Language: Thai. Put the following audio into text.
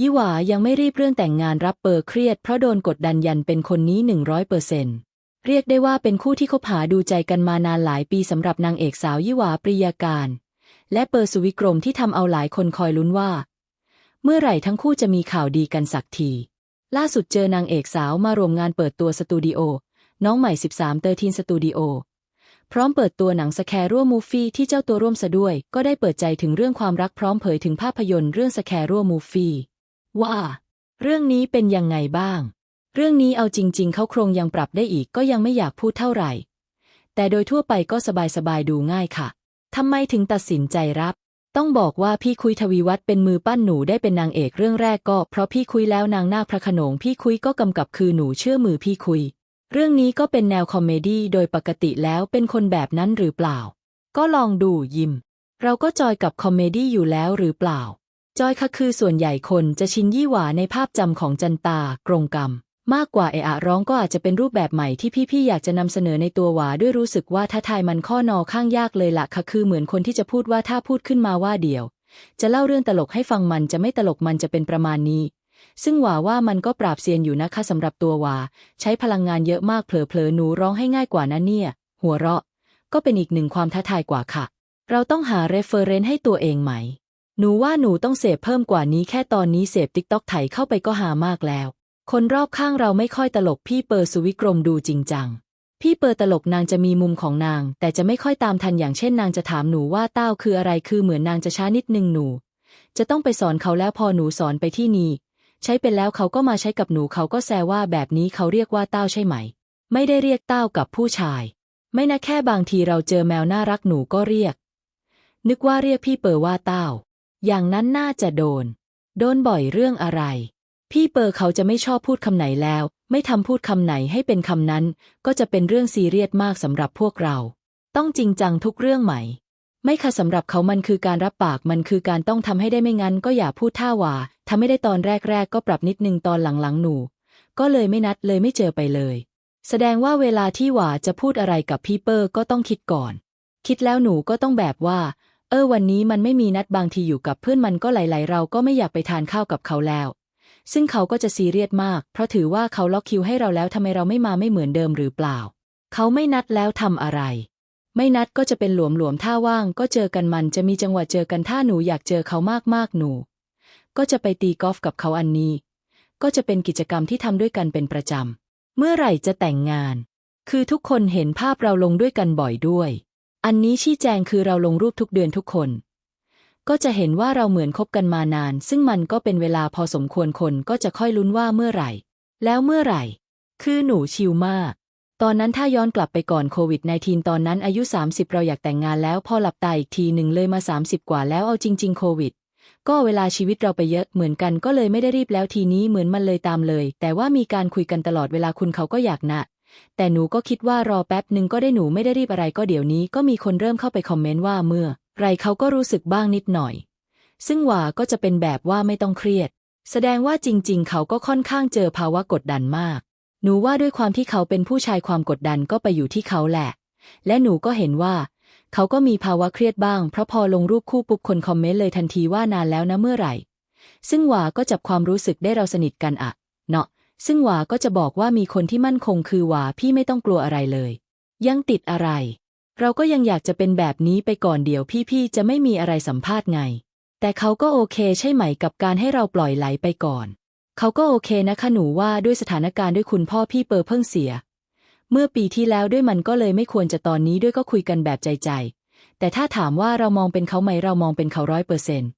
ยี่หวายังไม่รีบเรื่องแต่งงานรับเปอร์เครียดเพราะโดนกดดันยันเป็นคนนี้หนึ่งร้อยเปอร์เซนเรียกได้ว่าเป็นคู่ที่คบหาดูใจกันมานานหลายปีสำหรับนางเอกสาวยี่หวาปริยาการ และเปอร์สุวิกรมที่ทำเอาหลายคนคอยลุ้นว่า เมื่อไหร่ทั้งคู่จะมีข่าวดีกันสักที ล่าสุดเจอนางเอกสาวมารวมงานเปิดตัวสตูดิโอ น้องใหม่ 13เตอร์ทีนสตูดิโอพร้อมเปิดตัวหนังสแคร์ร่วมูฟี่ที่เจ้าตัวร่วมซะด้วย ก็ได้เปิดใจถึงเรื่องความรักพร้อมเผยถึงภาพยนตร์เรื่องสแคร์ร่วมูฟี่ ว่า เรื่องนี้เป็นยังไงบ้าง เรื่องนี้เอาจริง ๆ เขาโครงยังปรับได้อีกก็ยังไม่อยากพูดเท่าไหร่ แต่โดยทั่วไปก็สบายๆดูง่ายค่ะทำไมถึงตัดสินใจรับ ต้องบอกว่าพี่คุยทวีวัฒน์เป็นมือปั้นหนูได้เป็นนางเอกเรื่องแรกก็ เพราะพี่คุยแล้วนางนาคพระโขนงพี่คุยก็กำกับคือหนูเชื่อมือพี่คุย เรื่องนี้ก็เป็นแนวคอมเมดี้โดยปกติแล้วเป็นคนแบบนั้นหรือเปล่า ก็ลองดูยิม เราก็จอยกับคอมเมดี้อยู่แล้วหรือเปล่า จอยค่ะคือส่วนใหญ่คนจะชินยี่หวาในภาพจำของจันตากรงกรรม มากกว่าเอะอะร้องก็อาจจะเป็นรูปแบบใหม่ที่พี่ๆอยากจะนำเสนอในตัวหวาด้วยรู้สึกว่าท้าทายมันข้อนอข้างยากเลยละค่ะคือเหมือนคนที่จะพูดว่าถ้าพูดขึ้นมาว่าเดียว จะเล่าเรื่องตลกให้ฟังมันจะไม่ตลกมันจะเป็นประมาณนี้ ซึ่งหวาว่ามันก็ปราบเซียนอยู่นะคะสำหรับตัวหวาใช้พลังงานเยอะมากเผลอๆหนูร้องให้ง่ายกว่านั้นเนี่ย หัวเราะ ก็เป็นอีกหนึ่งความท้าทายกว่าค่ะ เราต้องหาเรฟเฟอร์เรนซ์ให้ตัวเองไหม หนูว่าหนูต้องเสพเพิ่มกว่านี้แค่ตอนนี้เสพติ๊กต็อกไถเข้าไปก็หามากแล้ว คนรอบข้างเราไม่ค่อยตลกพี่เปอร์สุวิกรมดูจริงจัง พี่เปอร์ตลกนางจะมีมุมของนาง แต่จะไม่ค่อยตามทันอย่างเช่นนางจะถามหนูว่าเต้าคืออะไรคือเหมือนนางจะช้านิดนึงหนู จะต้องไปสอนเขาแล้วพอหนูสอนไปที่นี่ใช้เป็นแล้วเขาก็มาใช้กับหนูเขาก็แซวว่าแบบนี้เขาเรียกว่าเต้าใช่ไหม ไม่ได้เรียกเต้ากับผู้ชาย ไม่นะแค่บางทีเราเจอแมวน่ารักหนูก็เรียก นึกว่าเรียกพี่เปอร์ว่าเต้า อย่างนั้นน่าจะโดน โดนบ่อยเรื่องอะไร พี่เปอร์เขาจะไม่ชอบพูดคำไหนแล้ว ไม่ทำพูดคำไหนให้เป็นคำนั้น ก็จะเป็นเรื่องซีเรียสมากสำหรับพวกเรา ต้องจริงจังทุกเรื่องไหม่ ไม่ค่ะสำหรับเขามันคือการรับปากมันคือการต้องทำให้ได้ไม่งั้น ก็อย่าพูดท่าหว่าทำไม่ได้ตอนแรก ๆ ก็ปรับนิดนึงตอนหลังๆหนู ก็เลยไม่นัดเลยไม่เจอไปเลย แสดงว่าเวลาที่หว่าจะพูดอะไรกับพี่เปอร์ก็ต้องคิดก่อน คิดแล้วหนูก็ต้องแบบว่า ออวันนี้มันไม่มีนัดบางทีอยู่กับเพื่อนมันก็หลายๆ เราก็ไม่อยากไปทานข้าวกับเขาแล้ว ซึ่งเขาก็จะซีเรียสมาก เพราะถือว่าเขาล็อกคิวให้เราแล้วทำไมเราไม่มาไม่เหมือนเดิมหรือเปล่า เขาไม่นัดแล้วทำอะไร ไม่นัดก็จะเป็นหลวมหลวมๆถ้าว่าง ก็เจอกันมันจะมีจังหวะเจอกันถ้าหนูอยากเจอเขามากๆหนู ก็จะไปตีกอล์ฟกับเขาอันนี้ ก็จะเป็นกิจกรรมที่ทำด้วยกันเป็นประจำเมื่อไหร่จะแต่งงาน คือทุกคนเห็นภาพเราลงด้วยกันบ่อยด้วย อันนี้ชี้แจงคือเราลงรูปทุกเดือนทุกคน ก็จะเห็นว่าเราเหมือนคบกันมานาน ซึ่งมันก็เป็นเวลาพอสมควรคนก็จะค่อยลุ้นว่าเมื่อไหร่ แล้วเมื่อไหร่ คือหนูชิลมาก ตอนนั้นถ้าย้อนกลับไปก่อนโควิด -19 ตอนนั้นอายุ 30 เราอยากแต่งงานแล้วพอหลับตาอีกทีหนึ่งเลยมา 30 กว่าแล้วเอาจริง ๆ โควิดก็เวลาชีวิตเราไปเยอะเหมือนกันก็เลยไม่ได้รีบแล้วทีนี้เหมือนมันเลยตามเลย แต่ว่ามีการคุยกันตลอดเวลาคุณเขาก็อยากนะ แต่หนูก็คิดว่ารอแป๊บหนึ่งก็ได้หนูไม่ได้รีบอะไรก็เดี๋ยวนี้ก็มีคนเริ่มเข้าไปคอมเมนต์ว่าเมื่อ ไรเขาก็รู้สึกบ้างนิดหน่อย ซึ่งว่าก็จะเป็นแบบว่าไม่ต้องเครียด แสดงว่าจริง ๆ เขาก็ค่อนข้างเจอภาวะกดดันมาก หนูว่าด้วยความที่เขาเป็นผู้ชายความกดดันก็ไปอยู่ที่เขาแหละ และหนูก็เห็นว่า เขาก็มีภาวะเครียดบ้างเพราะพอลงรูปคู่ปุ๊บคนคอมเมนต์เลยทันทีว่านานแล้วนะเมื่อไหร่ ซึ่งหวาก็จับความรู้สึกได้เราสนิทกันอะเนาะ ซึ่งหวาก็จะบอกว่ามีคนที่มั่นคงคือหวาพี่ไม่ต้องกลัวอะไรเลย ยังติดอะไร เราก็ยังอยากจะเป็นแบบนี้ไปก่อนเดี๋ยวพี่ๆจะไม่มีอะไรสัมภาษณ์ไง แต่เขาก็โอเคใช่ไหมกับการให้เราปล่อยไหลไปก่อน เขาก็โอเคนะคะหนูว่าด้วยสถานการณ์ด้วยคุณพ่อพี่เปอร์เพิ่งเสีย เมื่อปีที่แล้วด้วยมันก็เลยไม่ควรจะตอนนี้ด้วยก็คุยกันแบบใจใจแต่ถ้าถามว่าเรามองเป็นเขาไหมเรามองเป็นเขาร้อยเปอร์เซ็นต์